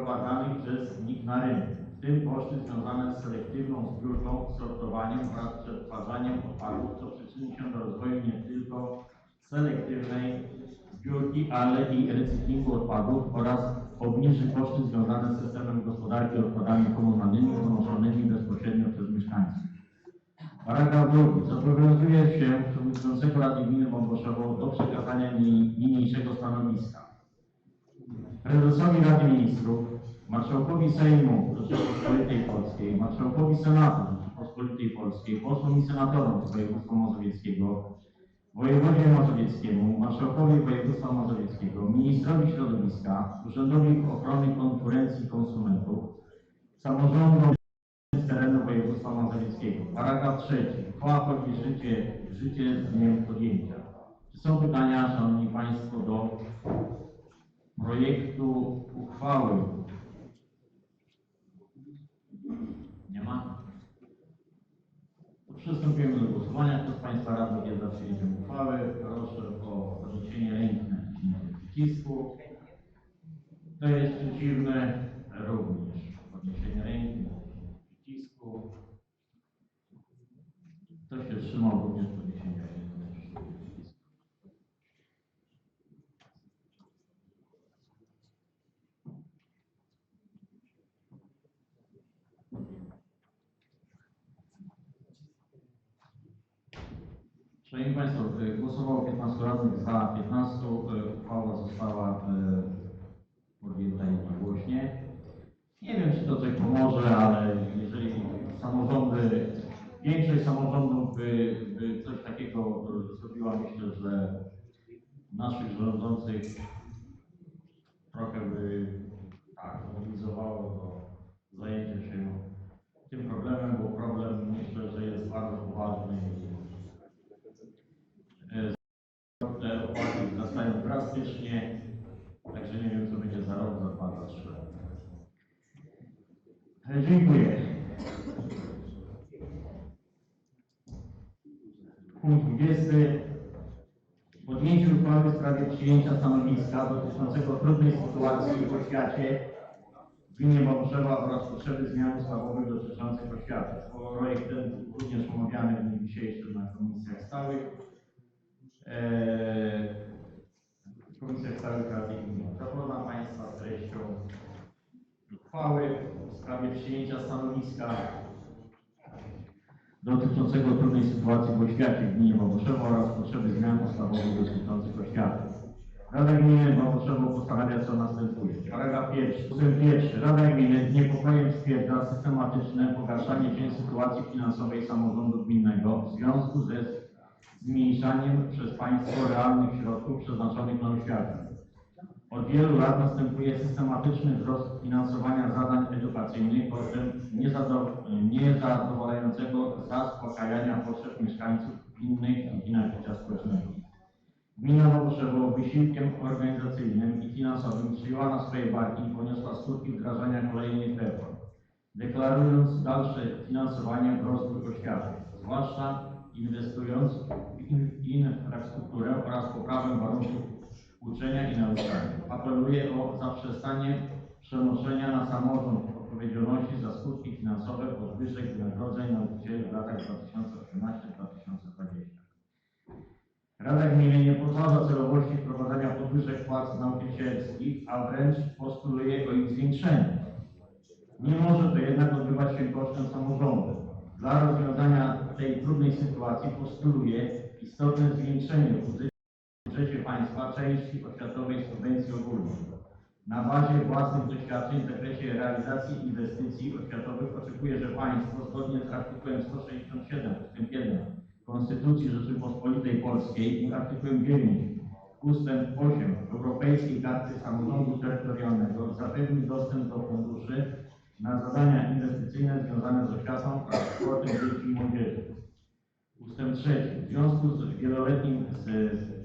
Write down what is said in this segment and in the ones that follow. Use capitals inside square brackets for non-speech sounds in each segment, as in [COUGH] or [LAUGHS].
wprowadzanych przez NIK na rynek, w tym koszty związane z selektywną zbiórką, sortowaniem oraz przetwarzaniem odpadów, co przyczyni się do rozwoju nie tylko selektywnej zbiórki, ale i recyklingu odpadów oraz obniży koszty związane z systemem gospodarki odpadami komunalnymi ponoszonymi bezpośrednio przez mieszkańców. Paragraf drugi. Zobowiązuje się przewodniczącego Rady Gminy Wąwoszowo do przekazania ni- niniejszego stanowiska prezesowi Rady Ministrów, marszałkowi Sejmu Rzeczypospolitej Polskiej, marszałkowi Senatu Rzeczypospolitej Polskiej, posłom i senatorom z województwa mazowieckiego, wojewodzie mazowieckiemu, marszałkowi województwa mazowieckiego, ministrowi środowiska, Urzędowi Ochrony Konkurencji Konsumentów, samorządom z terenu województwa mazowieckiego. Paragraf trzeci. Uchwała wchodzi w życie, w życie z dniem podjęcia. Czy są pytania, projektu uchwały? Nie ma? Przystępujemy do głosowania. Kto z Państwa radnych jest za przyjęciem uchwały? Proszę o podniesienie ręki na naciśnięcie przycisku. Kto jest przeciwny? Również podniesienie ręki na naciśnięcie przycisku. Kto się wstrzymał? Również podniesienie ręki na naciśnięcie przycisku. Szanowni Państwo, y, głosowało 15 radnych za 15. y, Uchwała została y, podjęta jednogłośnie. Nie wiem, czy to coś pomoże, ale jeżeli samorządy, większość by, by coś takiego y, zrobiła, myślę, że naszych rządzących trochę by tak, zmobilizowało do zajęcia się tym problemem, bo problem myślę, że jest bardzo poważny. i te opłaty wzrastają drastycznie, także nie wiem, co będzie za rok, za dwa, za trzy. E, Dziękuję. Punkt 20. Podjęcie uchwały w sprawie przyjęcia stanowiska dotyczącego trudnej sytuacji w oświacie w gminie Wągrzewa oraz potrzeby zmian ustawowych dotyczących oświaty. Projekt ten również omawiany w dniu dzisiejszym na komisjach stałych. Eee, Komisja Stałych Rady Gminy zapoznam Państwa treścią uchwały w sprawie przyjęcia stanowiska dotyczącego trudnej sytuacji w oświacie w gminie Wałoszewo oraz potrzeby zmian ustawowych dotyczących oświaty. Rada Gminy Wałoszewo postanawia co następuje. Paragraf pierwszy. Ustęp pierwszy. Rada Gminy z niepokojem stwierdza systematyczne pogarszanie się sytuacji finansowej samorządu gminnego w związku ze zmniejszaniem przez państwo realnych środków przeznaczonych na oświatę. Od wielu lat następuje systematyczny wzrost finansowania zadań edukacyjnych kosztem niezado- niezadowalającego zaspokajania potrzeb mieszkańców gminnych i gmin życia społecznego. Gmina Wałoszewo wysiłkiem organizacyjnym i finansowym przyjęła na swoje barki i poniosła skutki wdrażania kolejnych reform, deklarując dalsze finansowanie rozwój oświaty, zwłaszcza inwestując w in- infrastrukturę oraz poprawę warunków uczenia i nauczania. Apeluję o zaprzestanie przenoszenia na samorząd odpowiedzialności za skutki finansowe podwyżek wynagrodzeń nauczycieli w latach 2018-2020. Rada Gminy nie podważa celowości wprowadzania podwyżek płac nauczycielskich, a wręcz postuluje o ich zwiększenie. Nie może to jednak odbywać się kosztem samorządu. Dla rozwiązania tej trudnej sytuacji postuluje istotne zwiększenie państwa części oświatowej subwencji ogólnej. Na bazie własnych doświadczeń w zakresie realizacji inwestycji oświatowych oczekuję, że państwo zgodnie z artykułem 167 ust. 1 Konstytucji Rzeczypospolitej Polskiej i artykułem 9 ustęp 8 Europejskiej Karty Samorządu Terytorialnego zapewni dostęp do funduszy na zadania inwestycyjne związane z oświatą oraz sportem dzieci i młodzieży. Ustęp 3. W związku z wieloletnim z,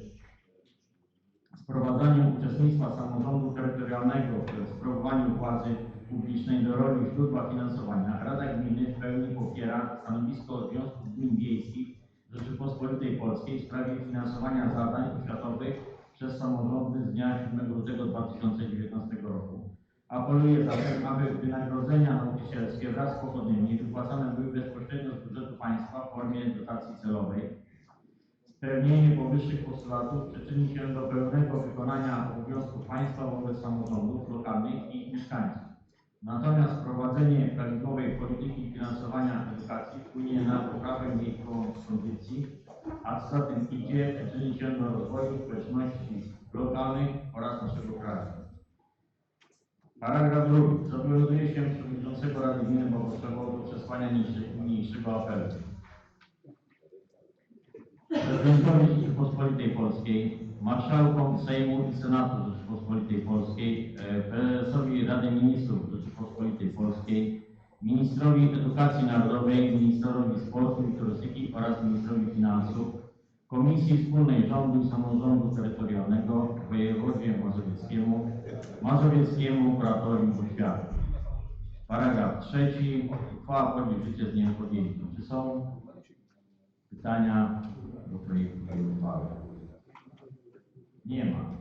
wprowadzaniem uczestnictwa samorządu terytorialnego w sprawowaniu władzy publicznej do roli źródła finansowania, Rada Gminy w pełni popiera stanowisko Związku Gmin Wiejskich Rzeczypospolitej Polskiej w sprawie finansowania zadań oświatowych przez samorządy z dnia 7 lutego 2019 roku. Apeluję zatem, aby wynagrodzenia nauczycielskie wraz z pochodnymi wypłacane były bezpośrednio z budżetu państwa w formie dotacji celowej. Spełnienie powyższych postulatów przyczyni się do pełnego wykonania obowiązków państwa wobec samorządów lokalnych i ich mieszkańców. Natomiast wprowadzenie prawidłowej polityki finansowania edukacji wpłynie na poprawę jej kondycji, a co za tym idzie, przyczyni się do rozwoju społeczności lokalnych oraz naszego kraju. Paragraf drugi. Zobowiązuje się przewodniczącego Rady Gminy Bogosławo do przesłania niniejszego apelu. Prezydentowi Rzeczypospolitej Polskiej, Marszałkom Sejmu i Senatu Rzeczypospolitej Polskiej, e, Prezesowi Rady Ministrów Rzeczypospolitej Polskiej, Ministrowi Edukacji Narodowej, Ministrowi Sportu i Turystyki oraz Ministrowi Finansów, Komisji Wspólnej Rządu i Samorządu Terytorialnego, Wojewodzie Mazowieckiemu, Mazowieckiemu Kuratorium Oświaty. Paragraf trzeci. Uchwała wchodzi w życie z dniem podjęcia. Czy są pytania do projektu tej uchwały? Nie ma.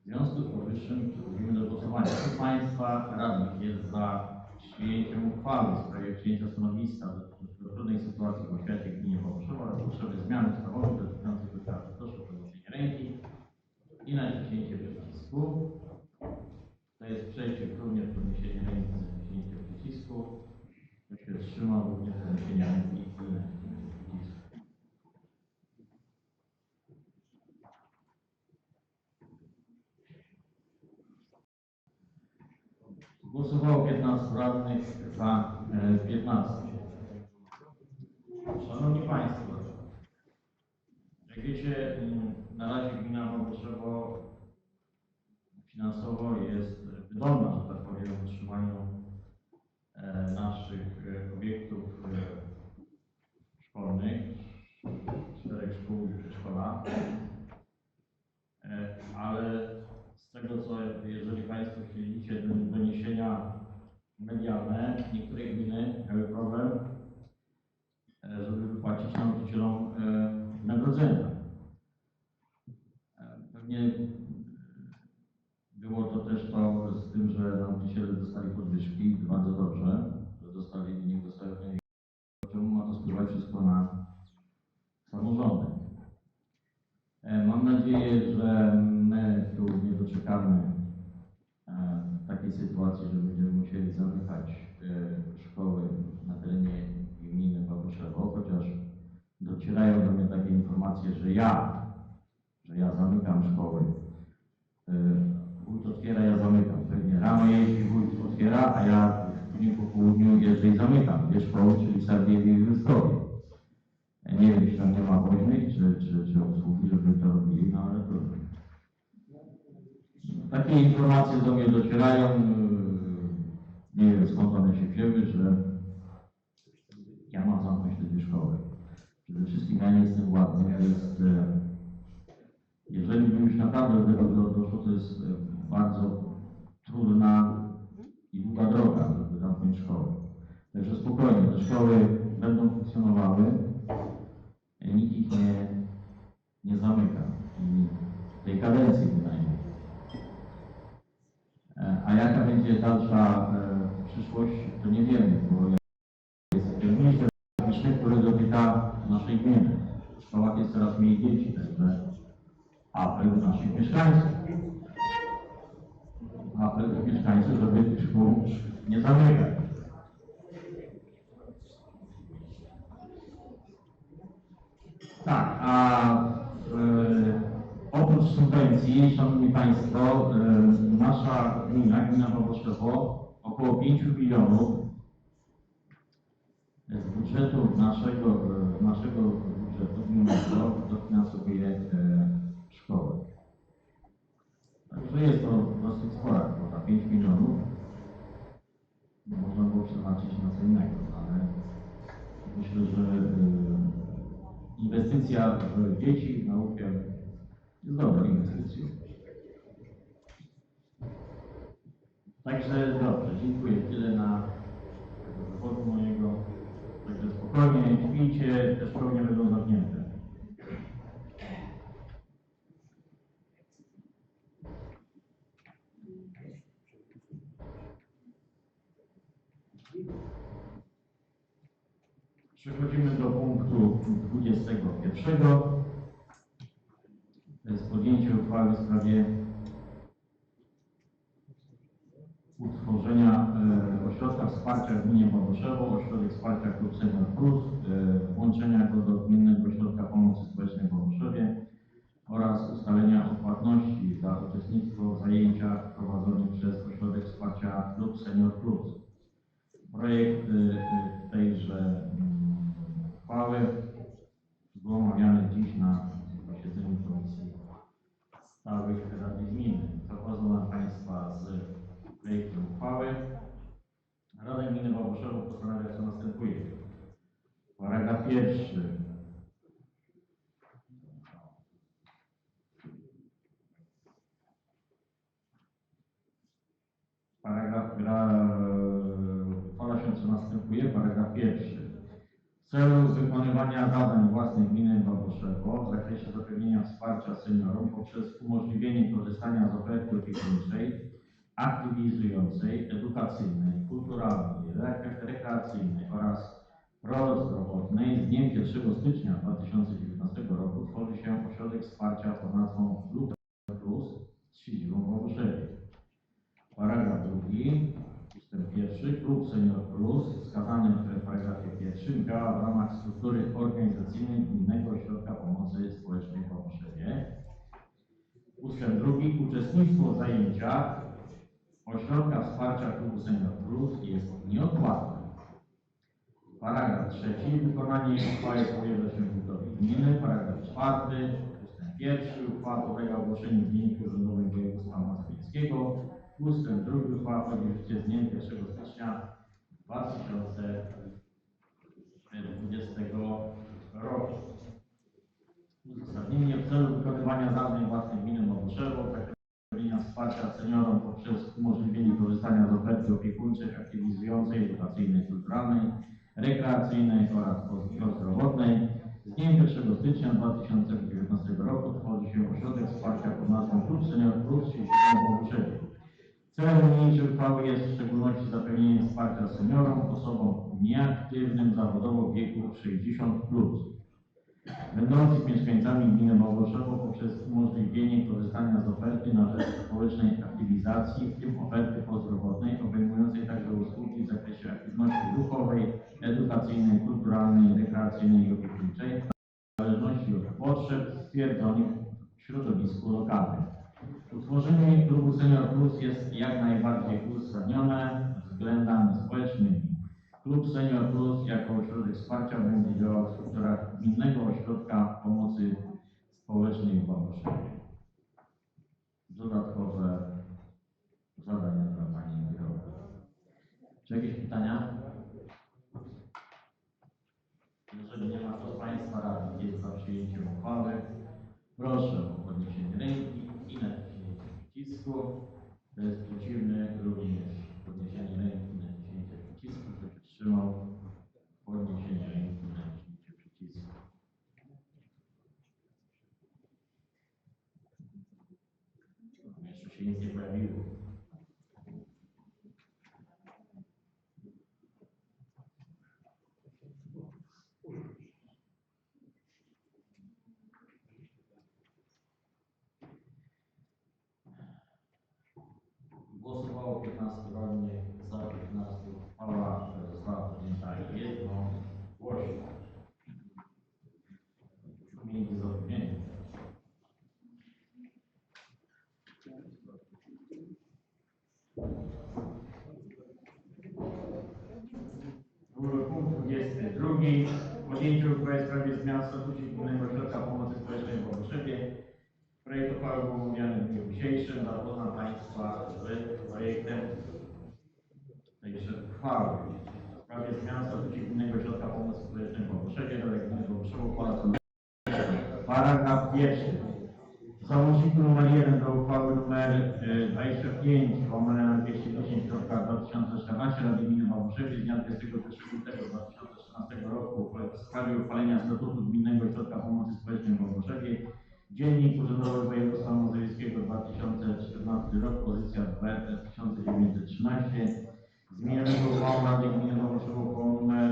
W związku z powyższym przechodzimy do głosowania. Kto Państwa radnych jest za przyjęciem uchwały w sprawie przyjęcia stanowiska dotyczącego trudnej sytuacji w oświacie gminie Wałbrzycha oraz potrzeby zmian ustawowych dotyczących oświaty? Proszę o podniesienie ręki i naciśnięcie przycisku. Kto jest przeciw, również podniesienie ręki i naciśnięcie przycisku. Kto się wstrzymał, również podniesienie ręki i naciśnięcie przycisku. Głosowało 15 radnych za e, 15. Szanowni Państwo, jak wiecie, m, na razie gmina Wągroszewo finansowo jest wydolna, że tak powiem, w utrzymaniu e, naszych e, obiektów e, szkolnych, czterech szkół i przedszkola. E, Ale z tego co, jeżeli Państwo śledzicie do- doniesienia medialne, niektóre gminy miały problem, e, żeby wypłacić nauczycielom wynagrodzenia. E, Pewnie e, było to też to z tym, że nauczyciele dostali podwyżki, bardzo dobrze, że dostali, nie dostają, czemu ma to spływać wszystko na samorządy. Mam nadzieję, że my tu nie doczekamy e, takiej sytuacji, że będziemy musieli zamykać szkoły na terenie gminy Wałbrzychewo, chociaż docierają do mnie takie informacje, że ja, że ja zamykam szkoły. E, Wójt otwiera, ja zamykam. Pewnie rano jeździ, wójt otwiera, a ja później po południu jeżdżę i zamykam dwie szkoły, czyli Sardiewie i. Ja nie wiem, czy tam nie ma woźnych, czy, czy, czy obsługi, żeby to robili, no ale to... Takie informacje do mnie docierają, nie wiem skąd one się wzięły, że ja mam zamknąć dwie szkoły. Przede wszystkim ja nie jestem władny, ja jest... e, Jeżeli by już naprawdę do tego do- doszło, to jest e, bardzo trudna i długa droga, żeby zamknąć szkołę. Także spokojnie, te szkoły będą funkcjonowały, nikt ich nie, nie zamyka, i tej kadencji A jaka będzie dalsza e, przyszłość, to nie wiemy, bo jest minister publiczny, który dotyka naszej gminy. W szkołach jest coraz mniej dzieci, także apel do naszych mieszkańców. Apel do mieszkańców, żeby szkół nie zamykać. Tak, a oprócz subwencji, Szanowni Państwo, e, nasza gmina, gmina Wałbrzychewo, około 5 milionów z budżetu naszego, e, naszego budżetu gminnego dofinansowuje e, szkołę. Także jest to dosyć spora kwota, 5 milionów. Można było przeznaczyć na co innego, ale myślę, że inwestycja w dzieci, w naukę jest dobrą inwestycją. Także dobrze, dziękuję. Tyle na wywodu mojego. Także spokojnie, śpijcie, te szkoły nie będą zamknięte. Przechodzimy do punktu 21. To jest podjęcie uchwały w sprawie utworzenia e, ośrodka wsparcia gminie Babuszewo, ośrodek wsparcia Klub Senior Plus, e, włączenia go do Gminnego Ośrodka Pomocy Społecznej w Babuszewie oraz ustalenia odpłatności za uczestnictwo w zajęciach prowadzonych przez ośrodek wsparcia Klub Senior Plus. Projekt e, tejże mm, uchwały był omawiany dziś na Stałych Rady Gminy. Zapoznam Państwa z projektem uchwały. Rada Gminy Babuszewo postanawia co następuje. Paragraf pierwszy. Paragraf gra, uchwala się co następuje. Paragraf pierwszy. W celu wykonywania zadań własnych gminy Babuszewo w zakresie zapewnienia wsparcia seniorom poprzez umożliwienie korzystania z oferty opiekuńczej, aktywizującej, edukacyjnej, kulturalnej, re- rekreacyjnej oraz prozdrowotnej z dniem 1 stycznia 2019 roku tworzy się ośrodek wsparcia pod nazwą Lub Plus z siedzibą w. Paragraf drugi, pierwszy, Klub Senior Plus, wskazany w paragrafie pierwszym, działa w ramach struktury organizacyjnej Gminnego Ośrodka Pomocy Społecznej w Babuszewie. Ustęp drugi, uczestnictwo w zajęciach Ośrodka Wsparcia Klubu Senior Plus jest nieodpłatne. Paragraf trzeci, wykonanie uchwały powierza się wójtowi gminy. Paragraf czwarty, ustęp pierwszy, uchwała podlega ogłoszeniu w Dzienniku Urzędowym Województwa Mazowieckiego. Ustęp drugi, uchwała życie z dniem 1 stycznia 2020 roku. Uzasadnienie w celu wykonywania zadań własnych gminy Babuszewo, zapewnienia wsparcia seniorom poprzez umożliwienie korzystania z oferty opiekuńczej, aktywizującej, edukacyjnej, kulturalnej, rekreacyjnej oraz prozdrowotnej. Z dniem 1 stycznia 2019 roku tworzy się ośrodek wsparcia pod nazwą Klub Senior Plus siedzibą Babuszewie. Celem niniejszej uchwały jest w szczególności zapewnienie wsparcia seniorom, osobom nieaktywnym zawodowo w wieku 60+, będących mieszkańcami gminy Małgoszewo poprzez umożliwienie korzystania z oferty na rzecz społecznej aktywizacji, w tym oferty prozdrowotnej, obejmującej także usługi w zakresie aktywności ruchowej, edukacyjnej, kulturalnej, rekreacyjnej i opiekuńczej, w zależności od potrzeb stwierdzonych w środowisku lokalnym. Utworzenie klubu Senior Plus jest jak najbardziej uzasadnione względami społecznymi. Klub Senior Plus jako ośrodek wsparcia będzie działał w strukturach Gminnego Ośrodka Pomocy Społecznej w Babuszewie. Dodatkowe zadania dla Pani Biuro. Czy jakieś pytania? Jeżeli nie ma, to Państwa radnych jest za przyjęciem uchwały. Proszę o podniesienie ręki Kto jest przeciwny, również podniesienie ręki i naciśnięcie przycisku. Kto się wstrzymał, podniesienie ręki i naciśnięcie przycisku. Jeszcze się nic nie pojawiło. Głosowało 15 radnych, za 15 uchwała została podjęta jednogłośnie. Mieli z opóźnieniem. Punkt 22. Podjęcie uchwały w sprawie zmian w statucie Gminnego Ośrodka Pomocy Społecznej w Babuszewie. Projekt uchwały był omówiony w dniu dzisiejszym. Zapoznam Państwa z projektem tejże uchwały. W sprawie zmian w statucie Gminnego Ośrodka Pomocy Społecznej w Babuszewie. Rada Co Paragraf pierwszy. W załączniku nr 1 do uchwały nr e, 25 łamane 210 2014 Rady Gminy Babuszewie z dnia 21 lutego 2013 roku w sprawie uchwalenia statutu Gminnego Ośrodka Pomocy Społecznej w Babuszewie Dziennik Urzędowy Województwa Mazowieckiego 2014 rok, pozycja 1913. Zmienionego uchwałą Rady Gminy Wąszowo nr 16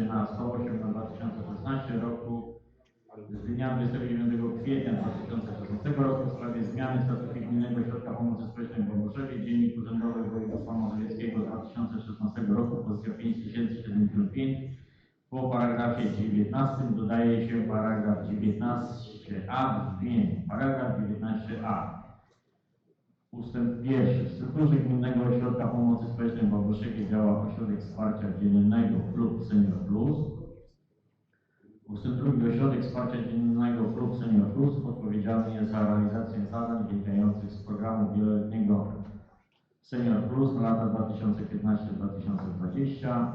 na 108 na 2016 roku z dnia 29 kwietnia 2016 roku w sprawie zmiany statutu Gminnego Ośrodka Pomocy Społecznej w Boguszewie, Dziennik Urzędowy Województwa Mazowieckiego z 2016 roku, pozycja 5075. Po paragrafie 19 dodaje się paragraf 19a w brzmieniu. Paragraf 19a. Ustęp pierwszy. W strukturze Gminnego Ośrodka Pomocy Społecznej w Boguszewie działa Ośrodek Wsparcia Dziennego Klub Senior Plus. Ustęp drugi. Ośrodek Wsparcia Dziennego Klub Senior Plus odpowiedzialny jest za realizację zadań wynikających z programu wieloletniego Senior Plus na lata 2015-2020.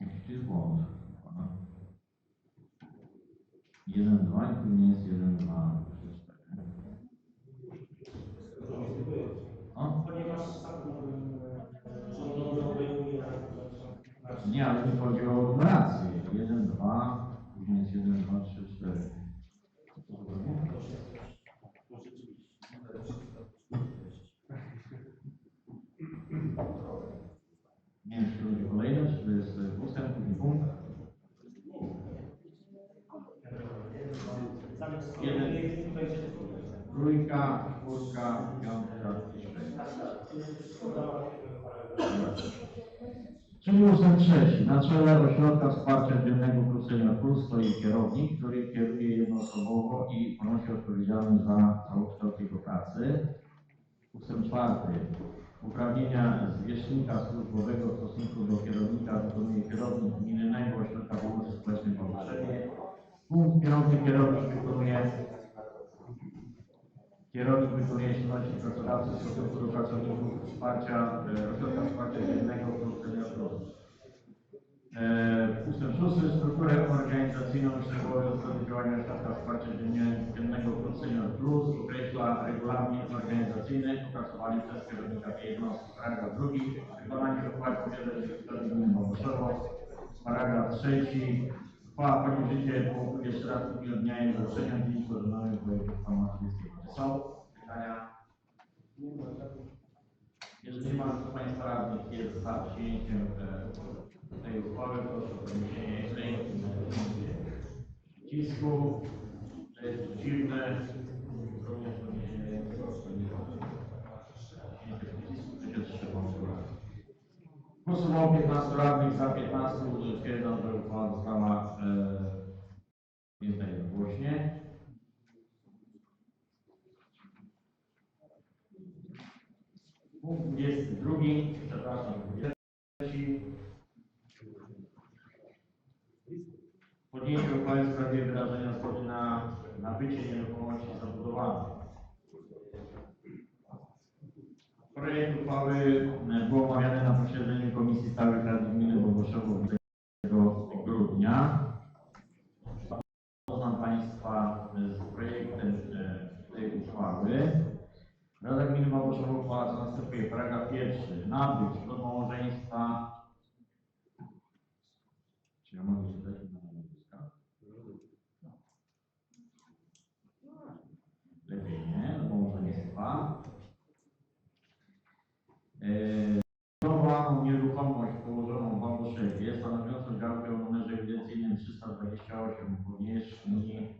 Jakiś błąd. Aha. 1, 2 i tu nie jest 1, 2, 3, 4. O? Ponieważ statut e, rządowy obejmuje Nie, ale mi chodzi o numerację. 1, 2, później jest 1, 2, 3, 4. Nie wiem, czy to będzie kolejność, czy to jest e, ustęp, drugi punkt. zamiast Jeden. kolejnych będzie Trójka, czwórka, piątka i szóstka. Czyli ustęp trzeci. Na czele ośrodka wsparcia dziennego Senior Plus stoi kierownik, który kieruje jednoosobowo i ponosi odpowiedzialność za całokształt jego pracy. Ustęp czwarty. Uprawnienia zwierzchnika służbowego w stosunku do kierownika wykonuje kierownik Gminnego Ośrodka Pomocy Społecznej Wałbrzychu. Punkt piąty. Kierownik wykonuje Kierownik wykonuje czynności pracodawcy w stosunku do pracowników wsparcia, e, ośrodka wsparcia dziennego Senior Plus. E, Ustęp szósty, strukturę organizacyjną i szczegółowe zasady działania ośrodka wsparcia dziennego plus Senior Plus określa regulamin organizacyjny opracowany przez kierownika tej jednostki. Paragraf drugi, wykonanie uchwały posiada dyrektor gminy Boguszowo. Paragraf trzeci, uchwała wchodzi w życie punktu jeszcze raz w dniu dnia jej ogłoszenia w Urzędowym Województwa Mazowieckiego. Czy są pytania? Jeżeli nie ma kto z Państwa radnych jest za przyjęciem e, tej uchwały, proszę o podniesienie ręki na przycisku. To jest przeciwne. Również podniesienie ręki. Kto. Głosowało 15 radnych, za 15 stwierdzam, że uchwała została e, przyjęta jednogłośnie. Punkt 22, Podjęcie uchwały w sprawie wyrażenia zgody na nabycie nieruchomości zabudowanej. Projekt uchwały był omawiany na posiedzeniu Komisji Stałych Rady Gminy Bogoszowo 20 grudnia. Poznam Państwa z projektem e, tej uchwały. Rada Gminy Bogoszowo uchwała co następuje. Paragraf pierwszy. Nabyć do małżeństwa. Czy ja mogę czytać na nazwiska? Lepiej nie, do małżeństwa. Budowaną nieruchomość położoną w Bambuszewie, stanowiącą działkę o numerze ewidencyjnym 328 powierzchni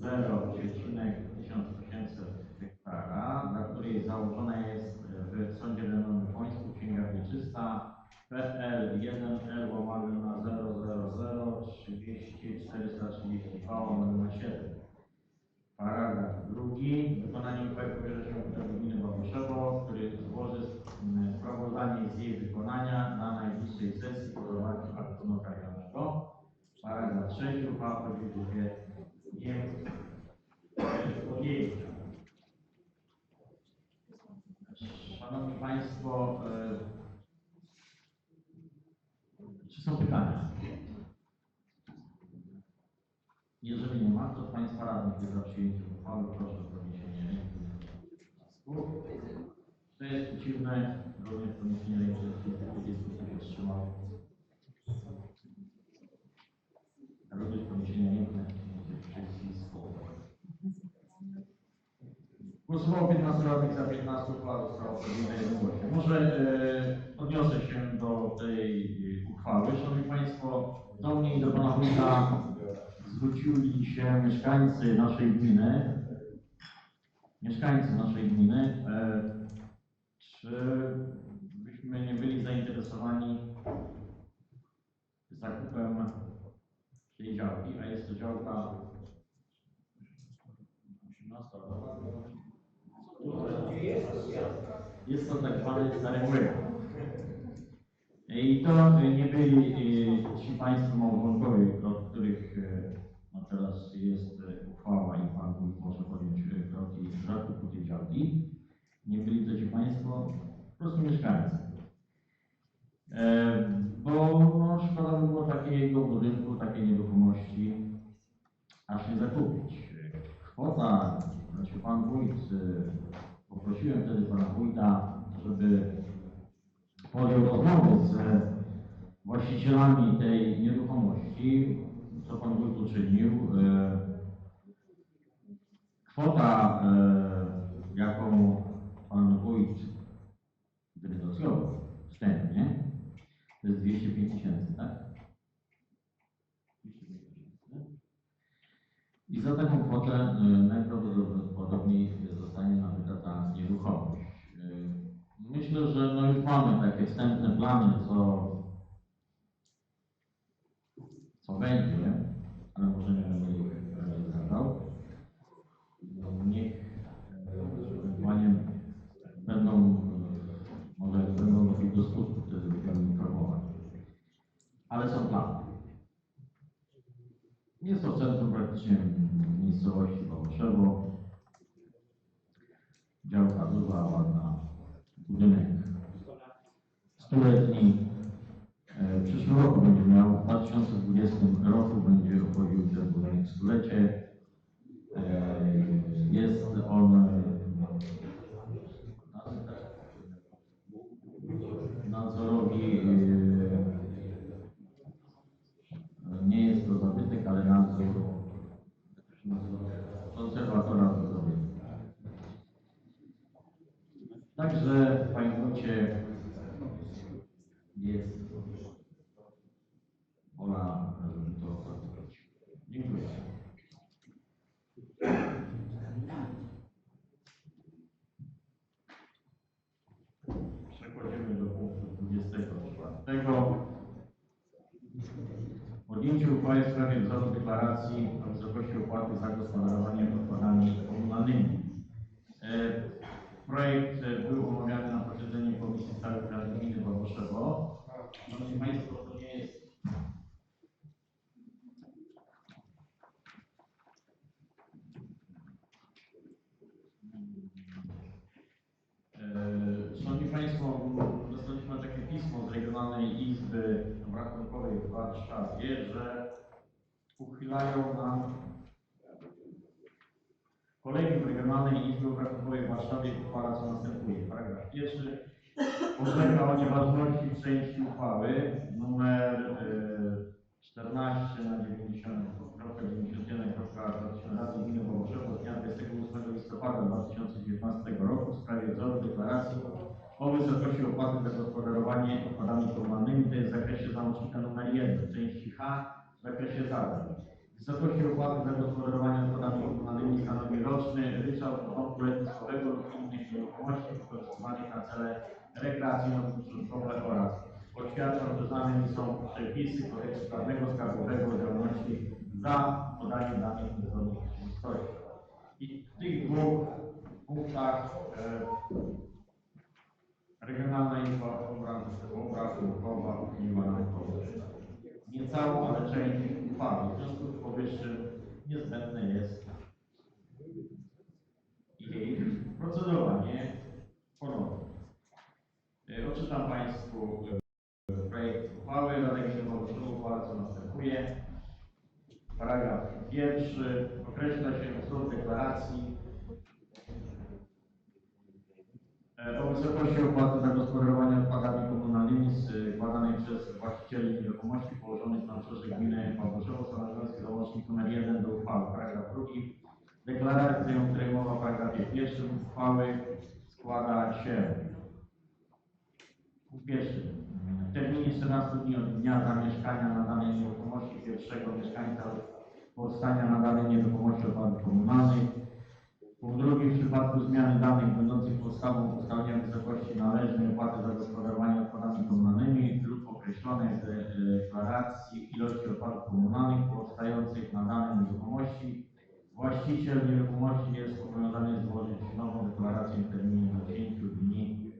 0,1800 hektara, dla której założona jest w Sądzie Renomie Końsku Księga Wieczysta PL 1L łamane na 000 30 432 łamane na 7. Paragraf drugi. Wykonanie uchwały powierza się Wójtowi Gminy Babuszewo, który złoży mm, sprawozdanie z jej wykonania na najbliższej sesji po zawarciu aktu notarialnego. Paragraf trzeci. Uchwała wchodzi w życie dniem e, podjęcia. Szanowni Państwo, e, czy są pytania? Jeżeli nie ma, to Państwa radnych jest za przyjęciem uchwały. Proszę o podniesienie ręki. Kto jest przeciwny? Również podniesienie ręki. Kto się wstrzymał? Również podniesienie ręki na przyjęcie przycisku. Głosowało 15 radnych za 15 uchwała została podjęta jednogłośnie. Może e, odniosę się do tej e, uchwały. Szanowni Państwo, do mnie i do Pana Wójta zwrócili się mieszkańcy naszej gminy, mieszkańcy naszej gminy, e, czy byśmy nie byli zainteresowani zakupem tej działki, a jest to działka jest to tak zwany stary młyn. I to nie byli e, ci Państwo małżonkowie, których e, no teraz jest e, uchwała i Pan Wójt może podjąć e, kroki zakupu tej działki. Nie byli to ci Państwo, po prostu mieszkańcy. E, Bo no, szkoda by było takiego budynku, takiej nieruchomości, aż nie zakupić. Kwota, znaczy Pan Wójt, e, poprosiłem wtedy Pana Wójta, żeby podjął rozmowę z właścicielami tej nieruchomości, co Pan Wójt uczynił. E, Kwota, e, jaką Pan Wójt wynegocjował wstępnie, to jest 205 tysięcy, tak? 205 tysięcy. I za taką kwotę e, najprawdopodobniej zostanie nabyta ta nieruchomość. E, Myślę, że no już mamy takie wstępne plany, co, co będzie, ale może nie będę ich zgadzał. No, Niech ewentualnie będą, może będą do skutku wtedy będziemy informować. Ale są plany. Jest to centrum praktycznie miejscowości Wałoszewo. Działka duża, ładna, budynek stuletni. E, W przyszłym roku będzie miał, w 2020 roku będzie obchodził budynek stulecie. E, Jest on e, nadzorowi e, nie jest to zabytek, ale nadzór konserwatora zabytku. Także, Panie Wójcie, jest wola, żeby to zakupić. Dziękuję. Przechodzimy do punktu 24. Podjęcie uchwały w sprawie wzoru deklaracji o wysokości opłaty za gospodarowanie odpadami komunalnymi. E, Projekt e, był omawiany na posiedzeniu Komisji Stałej Rady Gminy Wałoszewo. Szanowni Państwo, to nie jest E, M, dostaliśmy takie pismo z Regionalnej Izby Obrachunkowej w Warszawie, że uchylają nam Kolegium Regionalnej Izby Obrachunkowej w Warszawie uchwala co następuje. Paragraf pierwszy. Podlega o nieważności części uchwały numer e, 14 na 90.91. Rady Gminy Wołoszewo z dnia 28 listopada 2019 roku w sprawie wzoru deklaracji o wysokości opłaty za gospodarowanie odpadami komunalnymi, to jest w zakresie załącznika numer 1 w części H w zakresie zadań. Wysokości opłaty za gospodarowanie odpadami komunalnymi stanowi roczny ryczałt porządku letniskowego lub innych nieruchomości wykorzystywanych na cele rekreacyjno-użytkowe oraz oświadczam, że znane są przepisy kodeksu prawnego skarbowego działalności za podanie danych niezgodnych z. I w tych dwóch punktach e, Regionalna Izba Obrachunkowa uchyliła nam to nie całą, ale część uchwały. W związku z powyższym niezbędne jest jej procedowanie ponownie. E, Odczytam Państwu e, projekt uchwały. Rada Gminy uchwala co następuje. Paragraf pierwszy. Określa się wzór deklaracji e, o wysokości opłaty za gospodarowanie odpadami komunalnymi składanej przez właścicieli nieruchomości położonych na obszarze gminy Wałoszewo stanowiący załącznik nr 1 do uchwały. Paragraf drugi. Deklarację, o której mowa w paragrafie uchwały składa się pierwszy. W terminie 14 dni od dnia zamieszkania na danej nieruchomości pierwszego mieszkańca powstania na danej nieruchomości odpadów komunalnych. Punkt drugi. W przypadku zmiany danych będących podstawą ustalenia wysokości należnej opłaty za gospodarowanie odpadami komunalnymi lub określonej w deklaracji ilości odpadów komunalnych powstających na danej nieruchomości, właściciel nieruchomości jest obowiązany złożyć nową deklarację w terminie do 10 dni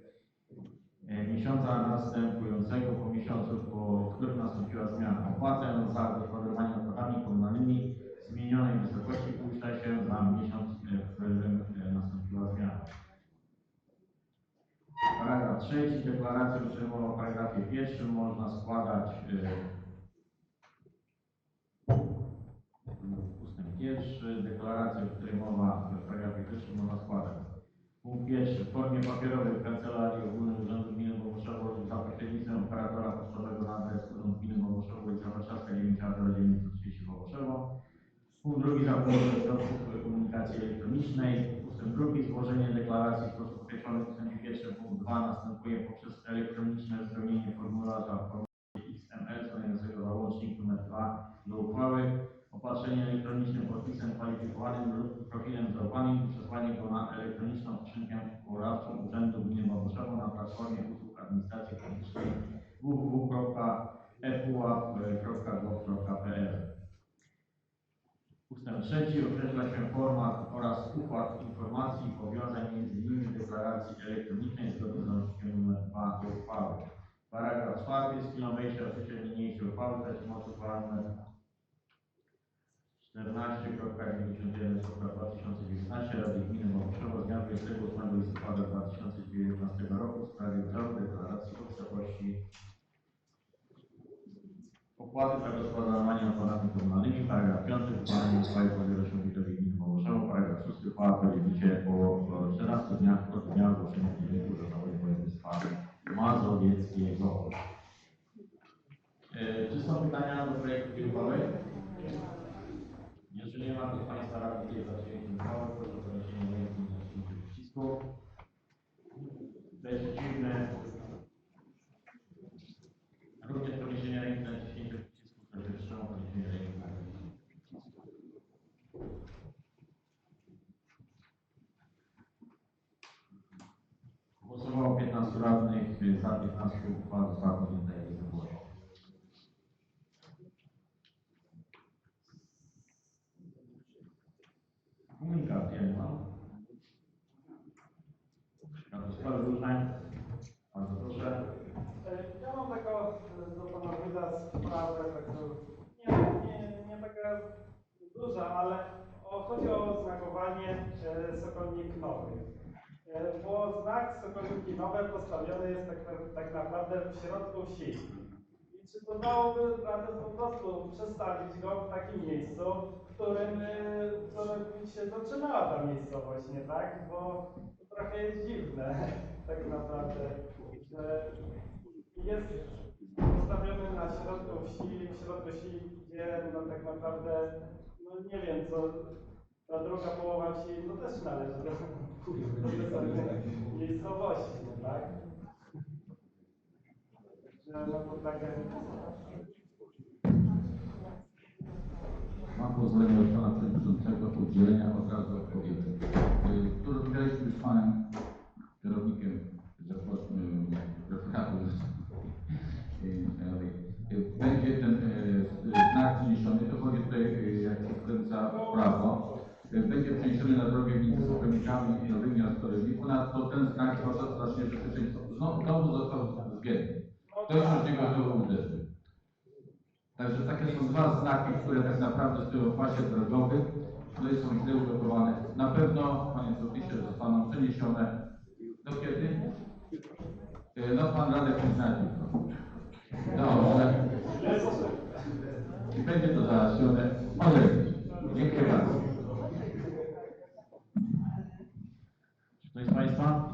miesiąca następującego po miesiącu, po którym nastąpiła zmiana. Opłatę za gospodarowanie odpadami komunalnymi zmienionej wysokości puszcza się za miesiąc, którym e, nastąpiła zmiana. Paragraf trzeci. Deklarację uczynową w paragrafie pierwszym można składać e, ustęp pierwszy. Deklarację, mowa w paragrafie pierwszym można składać. Punkt pierwszy. W formie papierowej w Kancelarii Ogólnej Urzędu Gminy Bogoszowo za pośrednictwem operatora pocztowego na adres Urząd Gminy Bogoszowo i Warszawska 9 930 Bogoszowo. Punkt drugi. Za pomocą drugi. Złożenie deklaracji w sposób określony w pierwszym. Punkt 2 następuje poprzez elektroniczne wypełnienie formularza w formacie XML stanowiącego załącznik nr 2 do uchwały opatrzenie elektronicznym podpisem kwalifikowanym lub profilem zaufanym i przesłanie go na elektroniczną skrzynkę poradczą Urzędu Gminy Bogoszowo na platformie usług administracji publicznej www.epuap.gov.pl Ustęp trzeci określa się format oraz układ informacji i powiązań między nimi deklaracji elektronicznej zgodnie z załącznikiem nr 2 do uchwały. Paragraf czwarty z chwilą wejścia w życie niniejszej uchwały traci moc uchwała nr 14.91.2019 Rady Gminy Małyszowo z dnia 28 listopada 2019 roku w sprawie wzoru deklaracji o wysokości opłaty za gospodarowanie komunalnymi. Paragraf 5. Uchwalenie uchwały podjęło się Witowi Gminy Małyszowo. Paragraf 6. Uchwała w życie po po 14 dniach od dnia ogłoszenia budynku Urzędowej Województwa Mazowieckiego. E, Czy są pytania do projektu uchwały? Jeżeli nie ma, to Państwa radnych jest za przyjęciem uchwały, proszę o podniesienie ręki i naciśnięcie przycisku. Kto jest przeciwny? Również podniesienie ręki i naciśnięcie przycisku. Kto się wstrzymał, podniesienie ręki i naciśnięcie przycisku. 15 radnych, za 15 uchwał została podjęta jednogłośnie. Komunikacja nie ma. Na to sprawy różne. Bardzo proszę. Ja mam taką do pana Wyda sprawę, taką, nie, nie, nie taka duża, ale o, chodzi o oznakowanie e, sokolnik nowych. E, bo znak nowe postawiony jest tak, tak naprawdę w środku wsi. I czy to dałoby radę po prostu przestawić go w takim miejscu, w którym, e, w którym się zaczynała ta miejscowość, nie tak? Bo to trochę jest dziwne [LAUGHS] tak naprawdę, że jest postawiony na środku wsi, w środku wsi, gdzie no tak naprawdę, no nie wiem co, ta druga połowa wsi, no też należy do, [LAUGHS] miejscowości, no tak? Że no to takie... Mam pozwolenie od pana przewodniczącego o udzielenia od razu odpowiedzi. Y, Tu rozmawialiśmy z panem kierownikiem referatu. y. Y, Będzie ten znak przeniesiony, to chodzi tutaj, jak się skręca w prawo, będzie przeniesiony na drogę między Sokowicami i Nowymi Astorami. Ponadto ten znak zwłaszcza znacznie bezpieczeństwo znowu został zbiedny. To już od niego znowu uderzył. Także takie są dwa znaki, które tak naprawdę stoją w pasie drogowych, no są źle ulokowane. Na pewno, panie burmistrzu, zostaną przeniesione do kiedy? E, no pan Radek nie znajdzie. Dobrze. I będzie to załatwione. Może. Dziękuję bardzo. Państwa.